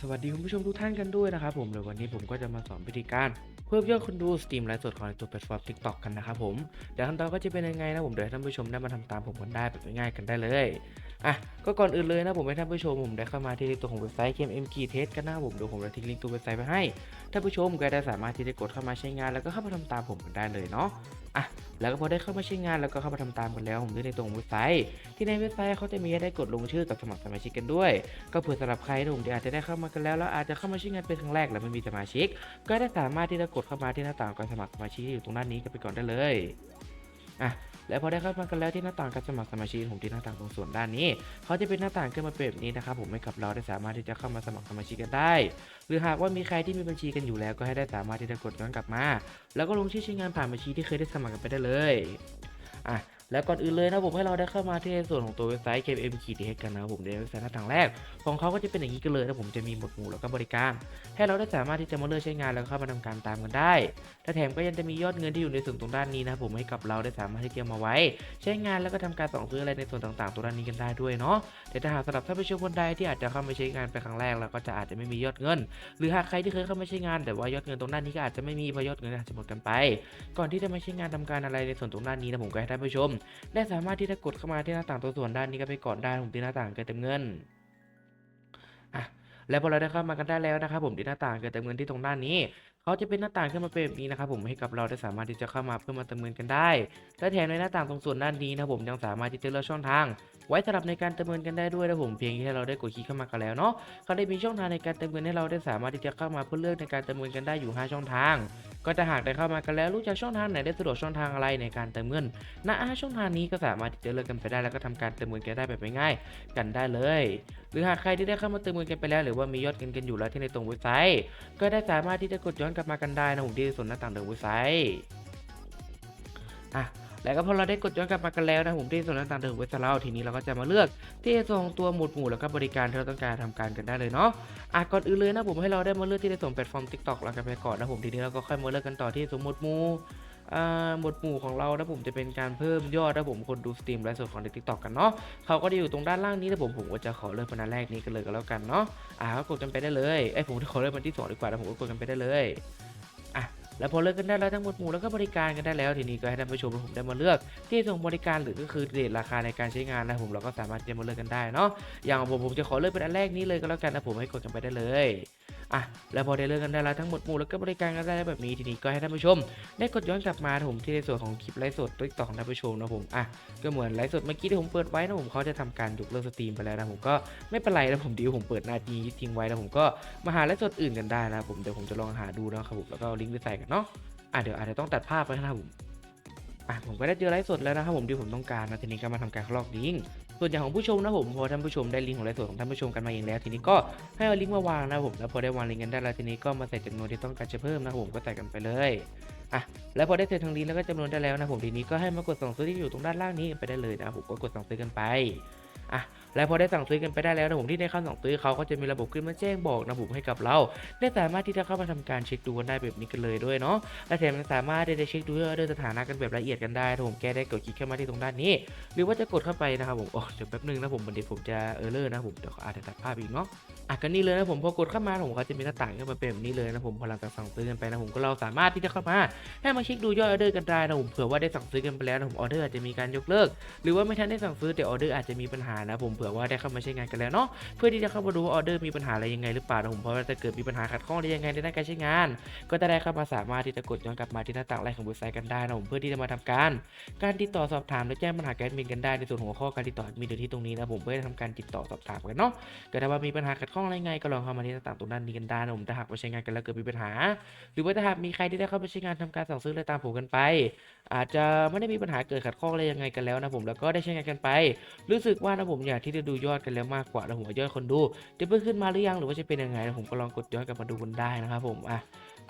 สวัสดีคุณผู้ชมทุกท่านกันด้วยนะครับผมเดี๋ยววันนี้ผมก็จะมาสอนวิธีการ เพิ่มยอดคนดูสตรีมไลฟ์สดของในตัวแพลตฟอร์ม TikTok กันนะครับผมเดี๋ยวขั้นตอนก็จะเป็นยังไงนะผมเดี๋ยวให้ท่านผู้ชมได้มาทำตามผมกันได้แบบง่ายๆกันได้เลย อะก็ก่อนอื่นเลยนะผมให้ท่านผู้ชมผมได้เข้ามาที่ตัวของเว็บไซต์ KMG Test กันนะครับผมเดี๋ยวผมจะทิ้งลิงก์ตัวเว็บไซต์ไปให้ท่านผู้ชมก็ได้สามารถที่จะกดเข้ามาใช้งานแล้วก็เข้ามาทำตามผมกันได้เลยเนาะอะแล้วก็พอได้เข้ามาใช้งานแล้วก็เข้ามาทำตามกันแล้วผมด้วยในตัวของเว็บไซต์ ที่ในเว็บไซต์เขาจะมีให้ได้กดลงชื่อกับสมัครสมาชิกกันด้วย ก็เผื่อสำหรับใครนะผมที่อาจจะได้เข้ามากันแล้วแล้วอาจจะเข้ามาใช้งานเป็นครั้งแรกแล้วไม่มีสมาชิก ก็ได้สามารถที่จะกดเข้ามาที่หน้าต่างการสมัครสมาชิกที่อยู่ตรงด้านนี้กันไปก่อนได้เลยอะ และพอได้เข้ามากันแล้วที่หน้าต่างการสมัครสมาชิกผมที่หน้าต่างตรงส่วนด้านนี้เขาจะเป็นหน้าต่างขึ้นมาเป็นแบบนี้นะครับผมให้กับเราได้สามารถที่จะเข้ามาสมัครสมาชิกกันได้ หรือหากว่ามีใครที่มีบัญชีกันอยู่แล้วก็ให้ได้สามารถที่จะกดย้อนกลับมา แล้วก็ลงชื่อชื่องานผ่านบัญชีที่เคยได้สมัครกันไปได้เลยอะ แล้วก่อนอื่นเลยนะผมให้เราได้เข้ามาที่ส่วนของตัวเว็บไซต์ KM ขีดเกันนะผมในเว็บไซต์หน้าทางแรก ของเขาก็จะเป็นอย่างนี้กันเลยนะผมจะมีหมวดหมู่แล้วก็บริการ ให้เราได้สามารถที่จะมาเลือกใช้งานแล้วก็เข้ามาทำการตามกันได้และแถมก็ยังจะมียอดเงินที่อยู่ในส่วนตรงด้านนี้นะผมให้กับเราได้สามารถที่จะมาไว้ ใช้งานแล้วก็ทำการส่งซื้ออะไรในส่วนต่างๆตรงด้านนี้กันได้ด้วยเนาะแต่ถ้าหากสำหรับท่านผู้ชมคนใดที่อาจจะเข้ามาใช้งานเป็นครั้งแรกแล้วก็จะอาจจะไม่มียอดเงิน หรือหากใครที่เคยเข้ามาใช้งาน แต่ว่ายอดเงินตรงด้านนี้ก็อาจจะไม่มีเพราะยอดเงินอาจจะหมดกันไป ก่อนที่จะมาใช้งานทำการอะไรในส่วนตรงด้านนี้นะผมก็ให้ท่านผู้ชมได้สามารถที่จะกดเข้ามาที่หน้าต่างตัวส่วนด้านนี้ก็ไปกดได้ผมที่หน้าต่างเกิดเต็มเงินอะแล้วพอเราได้เข้ามากันได้แล้วนะครับผมที่หน้าต่างเกิดเต็มเงินที่ตรงด้านนี้เขาจะเป็นหน้าต่างขึ้นมาเป็นแบบนี้นะครับผมให้กับเราได้สามารถที่จะเข้ามาเพื่อมาเติมเงินกันได้ และแถมในหน้าต่างตรงส่วนด้านนี้นะผมยังสามารถที่จะเลือกช่องทาง ไว้สำหรับในการเติมเงินกันได้ด้วยนะผมเพียงแค่เราได้กดคลิกเข้ามากันแล้วเนาะเขาได้มีช่องทางในการเติมเงินให้เราได้สามารถที่จะเข้ามาเพื่อเลือกในการเติมเงินกันได้อยู่ 5 ช่องทาง ก็จะหากได้เข้ามากันแล้วรู้จักช่องทางไหนได้สะดวกช่องทางอะไรในการเติมเงินณห้าช่องทางนี้ก็สามารถที่จะเลือกกันไปได้แล้วก็ทำการเติมเงินกันได้แบบง่ายๆกันได้เลย หรือหากใครที่ได้เข้ามาเติมเงินกันไปแล้ว หรือว่ามียอดเงินกันอยู่แล้วที่ในตรงเว็บไซต์ ก็ได้สามารถที่จะกดย้อนกลับมากันได้นะผมที่ส่วนหน้าต่างเดิมเว็บไซต์อะแล้วก็พอเราได้กดย้อนกลับมากันแล้วนะผมที่ส่วนหน้าต่างเดิมเว็บไซต์เราทีนี้เราก็จะมาเลือกที่จะส่งตัวหมวดหมู่แล้วก็บริการที่เราต้องการทำการกันได้เลยเนาะอะก่อนอื่นเลยนะผมให้เราได้มาเลือกที่จะส่งแพลตฟอร์มทิกตอกแล้วกันไปก่อนนะผมทีนี้เราก็ค่อยมาเลือกกันต่อที่สมหมวดหมู่ หมวดหมู่ของเรานะผมจะเป็นการเพิ่มยอดนะผมคนดูสตรีมไลฟ์สดของในทิกตอกกันเนาะเขาก็จะอยู่ตรงด้านล่างนี้นะผมผมก็จะขอเริ่มเป็นอันแรกนี้กันเลยก็แล้วกันเนาะอ่าก็กดกันไปได้เลยไอ้ผมจะขอเริ่มเป็นที่สองดีกว่านะผมก็กดกันไปได้เลยอะแล้วพอเลือกกันได้แล้วทั้งหมดหมู่แล้วก็บริการกันได้แล้วทีนี้ก็ให้ท่านผู้ชมผมได้มาเลือก ที่ส่งบริการหรือก็คือเรทราคาในการใช้งานนะผมเราก็สามารถจะมาเลือกกันได้เนาะอย่างของผมผมจะขอเลือกเป็นอันแรกนี้เลยก็แล้วกันนะผมให้กดกันไปได้เลย อะแล้วพอได้เลือกกันได้แล้วทั้งหมดหมู่แล้วก็บริการกันได้แบบนี้ทีนี้ก็ให้ท่านผู้ชม ได้กดย้อนกลับมาผมที่ในส่วนของคลิปไลฟ์สดติ๊กต็อกท่านผู้ชมนะผมอะก็เหมือนไลฟ์สดเมื่อกี้ที่ผมเปิดไว้นะผมเขาจะทำการยกเลิกสตรีมไปแล้วนะผมก็ไม่เป็นไรนะผมดีผมเปิดหน้านี้ทิ้งไว้แล้วผมก็มาหาไลฟ์สดอื่นกันได้นะผมเดี๋ยวผมจะลองหาดูนะครับผมแล้วก็ลิงก์ไปใส่กันเนาะอะเดี๋ยวอาจจะต้องตัดภาพไปนะครับผมอะผมก็ได้เจอไลฟ์สดแล้วนะครับผมที่ผมต้องการนะทีนี้ก็มาทำการลอกลิงก์ ส่วนอย่างของผู้ชมนะผมพอท่านผู้ชมได้ลิงก์ของไลฟ์สดของท่านผู้ชมกันมาเองแล้ว ทีนี้ก็ให้เอาลิงก์มาวางนะผมแล้วพอได้วางลิงก์กันได้แล้วทีนี้ก็มาใส่จำนวนที่ต้องการจะเพิ่มนะผมก็ใส่กันไปเลยอะแล้วพอได้เสร็จทางลิงก์แล้วก็จำนวนได้แล้วนะผมทีนี้ก็ให้มากดสั่งซื้อที่อยู่ตรงด้านล่างนี้ไปได้เลยนะผมก็กดสั่งซื้อกันไป อะแล้วพอได้สั่งซื้อกันไปได้แล้วนะผมที่ได้เข้าสั่งซื้อเขาก็จะมีระบบขึ้นมาแจ้งบอกนะผมให้กับเราได้สามารถที่จะเข้ามาทำการเช็คดูกันได้แบบนี้กันเลยด้วยเนาะและแถมยังสามารถได้เช็คดูด้วยสถานะกันแบบละเอียดกันได้นะผมแกได้กดคลิกเข้ามาที่ตรงด้านนี้ หรือว่าจะกดเข้าไปนะครับผมโอ้เดี๋ยวแป๊บนึงนะผมบันทีผมจะเออร์เลอร์นะผมเดี๋ยวขออาจจะตัดภาพอีกเนาะอะก็นี่เลยนะผมพอกดเข้ามาผมก็จะมีหน้าต่างขึ้นมาเป็นแบบนี้เลยนะผมพอหลังจากสั่งซื้อกันไปนะผมก็เราสามารถที่จะเข้ามาให้มาเช็คดูยอดออเดอร์กันได้นะผมเผื่อว่าได้สั่งซื้อกันไปแล้วนะผมออเดอร์อาจจะมีการยกเลิก หรือว่าไม่ทันได้สั่งซื้อแต่ออเดอร์อาจจะมีปัญหานะผมเผื่อว่าได้เข้ามาใช้งานกันแล้วเนาะเพื่อที่จะเข้ามาดูออเดอร์มีปัญหาอะไรยังไงหรือเปล่านะผมเพราะว่าจะเกิดมีปัญหาขัดข้องได้ยังไงในด้านการใช้งาน ก็จะได้เข้ามาสามารถที่จะกดย้อนกลับมาที่หน้าต่างแรกของเว็บไซต์กันได้นะผมเพื่อที่จะมาทำการ การติดต่อสอบถามและแจ้งปัญหาการมินกันได้ในส่วนหัวข้อการติดต่อมีอยู่ที่ตรงนี้นะผมเพื่อทำการติดต่อสอบถามกันเนาะก็ถ้าว่ามีปัญหาขัดข้องอะไรไงก็ลองเข้ามาที่หน้าต่างตรงด้านนี้กันได้นะผมถ้าหากว่าใช้งานกันแล้วเกิดมีปัญหา หรือว่าถ้าหากมีใครที่ได้เข้าไปใช้งานทำการสั่งซื้ออะไรตามผมกันไป อาจจะไม่ได้มีปัญหาเกิดขัดข้องอะไรยังไงกันแล้วนะผมแล้วก็ได้ใช้งานกันไป รู้สึกว่านะผมผมอยากที่จะดูยอดกันแล้วมากกว่านะผมว่ายอดคนดูจะเพิ่มขึ้นมาหรือยังหรือว่าจะเป็นยังไงนะผมก็ลองกดย้อนกลับมาดูกันได้นะครับผมอะ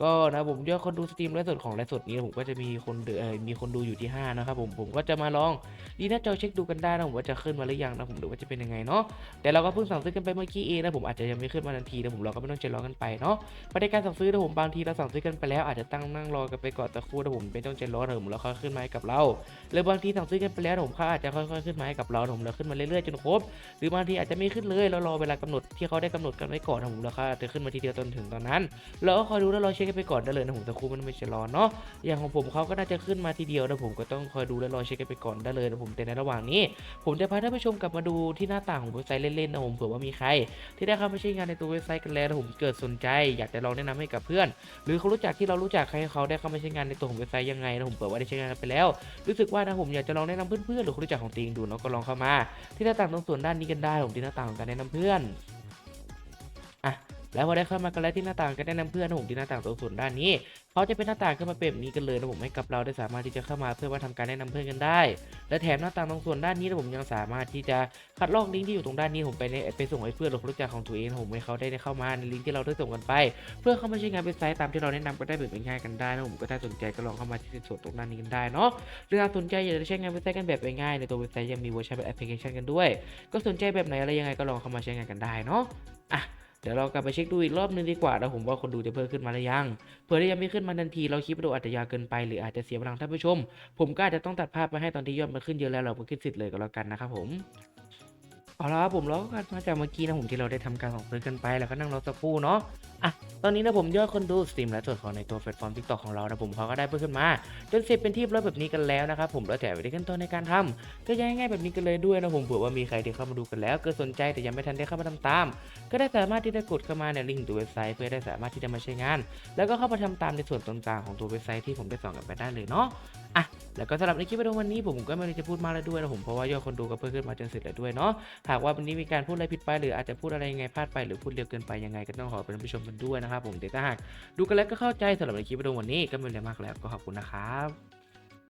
ก็นะผมยอดคนดูสตรีมไลฟ์สดของไลฟ์สดนี้ผมก็จะมีคนดเอ่อมีคนดูอยู่ที่ 5 นะครับผมผมก็จะมาลองดีหน้าจอเช็คดูกันได้นะผมว่าจะขึ้นมาหรือยังนะผมหรือว่าจะเป็นยังไงเนาะแต่เราก็เพิ่งสั่งซื้อกันไปเมื่อกี้เองนะผมอาจจะยังไม่ขึ้นมาทันทีนะผมเราก็ไม่ต้องใจร้อนกันไปเนาะประเด็นการสั่งซื้อนะผมบางทีเราสั่งซื้อกันไปแล้วอาจจะตั้งนั่งรอกันไปก่อนสักครู่นะผมไม่ต้องใจร้อนนะผมแล้วค่อยขึ้นมาให้กับเราหรือบางทีสั่งซื้อกันไปแล้วผมเขาอาจจะค่อยๆขึ้นมาให้กับเราผมแล้วขึ้นมาเรื่อยๆจนครบหรือบางทีอาจจะไม่ขึ้นเลยเรารอเวลากำหนดที่เขาได้กำหนดกันไว้ก่อนผมแล้วเขาอาจจะขึ้นมาทีเดียวจนถึงตอนนั้นเราก็คอยดูแล้วรอเชคกันไปก่อนได้เลยนะผมแต่ครูมันไม่ใช่รอนเนาะอย่างของผมเขาก็น่าจะขึ้นมาทีเดียวนะผมก็ต้องคอยดูและรอเช็คกันไปก่อนได้เลยนะผมแต่ในระหว่างนี้ ผมจะพาท่านผู้ชมกลับมาดูที่หน้าต่างของเว็บไซต์เล่นๆนะผมเผื่อว่ามีใคร ที่ได้เข้ามาใช้งานในตัวเว็บไซต์กันแล้วนะผมเกิดสนใจ อยากจะลองแนะนำให้กับเพื่อน หรือเขารู้จักที่เรารู้จักใครเขาได้เข้ามาใช้งานในตัวของเว็บไซต์ยังไงนะผมเผื่อว่าได้ใช้งานกันไปแล้ว รู้สึกว่านะผมอยากจะลองแนะนำเพื่อนๆหรือคนรู้จักของตัวเองดูเนาะก็ลองเข้ามา ที่หน้าต่างตรงส่วนด้านนี้กันได้ผมที่หน้าต่างของการแนะนำเพื่อน แล้วพอได้เข้ามากันแล้วที่หน้าต่างการแนะนำเพื่อนผมที่หน้าต่างตรงส่วนด้านนี้เขาจะเป็นหน้าต่างขึ้นมาเป็นแบบนี้กันเลยนะผมให้กับเราได้สามารถที่จะเข้ามาเพื่อมาทำการแนะนำเพื่อนกันได้ และแถมหน้าต่างตรงส่วนด้านนี้นะผมยังสามารถที่จะคัดลอกลิงก์ที่อยู่ตรงด้านนี้ผมไปในไปส่งให้เพื่อนหรือรู้จักของตัวเองผมให้เขาได้เข้ามาในลิงก์ที่เราได้ส่งกันไป เพื่อเข้ามาใช้งานเว็บไซต์ตามที่เราแนะนำก็ได้แบบง่ายๆกันได้นะผมก็ถ้าสนใจก็ลองเข้ามาที่ส่วนตรงด้านนี้กันได้เนาะหรือถ้าสนใจอยากจะใช้งานเว็บไซต์กันแบบง่ายๆในตัวเว็บไซต์ยังมีเวอร์ชันเป็นแอปพลิเคชันกันด้วย ก็สนใจแบบไหนอะไรยังไงก็ลองเข้ามาใช้งานกันได้เนาะอะ เดี๋ยวเรากลับไปเช็คดูอีกรอบนึงดีกว่านะผมว่าคนดูจะเพิ่มขึ้นมาหรือยังเผื่อที่ยังไม่ขึ้นมาทันทีเราคลิปวิดีโออาจจะยาวเกินไปหรืออาจจะเสียพลังท่านผู้ชม ผมก็อาจจะต้องตัดภาพไปให้ตอนที่ยอดมันขึ้นเยอะแล้วเราก็ขึ้นสิทธิ์เลยก็แล้วกันนะครับผม เอาละครับผมแล้วก็มาจากเมื่อกี้นะผมที่เราได้ทำการส่งซื้อกันไปแล้วก็นั่งรอสักครู่เนาะอะตอนนี้นะผมยอดคนดูสตรีมและส่วนของในตัวแพลตฟอร์มทิกตอกของเรานะผมเขาก็ได้เพิ่มขึ้นมาจนเสร็จเป็นที่เรียบร้อยแบบนี้กันแล้วนะครับผมแล้วแต่วิธีขั้นตอนในการทำก็ยังง่ายแบบนี้กันเลยด้วยนะผมเผื่อว่ามีใครที่เข้ามาดูกันแล้วเกิดสนใจแต่ยังไม่ทันได้เข้ามาทำตาม ก็ได้สามารถที่จะกดเข้ามาในลิงก์ตัวเว็บไซต์เพื่อได้สามารถที่จะมาใช้งาน แล้วก็เข้ามาทำตามในส่วนต่างๆของตัวเว็บไซต์ที่ผมได้สอนกันไปได้เลยเนาะอะแล้วก็สำหรับในคลิปวิดีโอวันนี้ผมก็ไม่ได้จะพูดมากแล้วด้วยนะผมเพราะว่ายอดคนดูก็เพิ่มขึ้นมาจนเสร็จแล้วด้วยเนาะหากว่าวันนี้มีการพูดอะไรผิดไป หรืออาจจะพูดอะไรยังไงพลาดไปหรือพูดเร็วเกินไปยังไงก็ต้องขอเป็นผู้ชมกันด้วยนะครับผมเดี๋ยวถ้าหากดูกันแล้วก็เข้าใจสำหรับในคลิปวิดีโอวันนี้ก็ไม่มีอะไรมากแล้วก็ขอบคุณนะครับ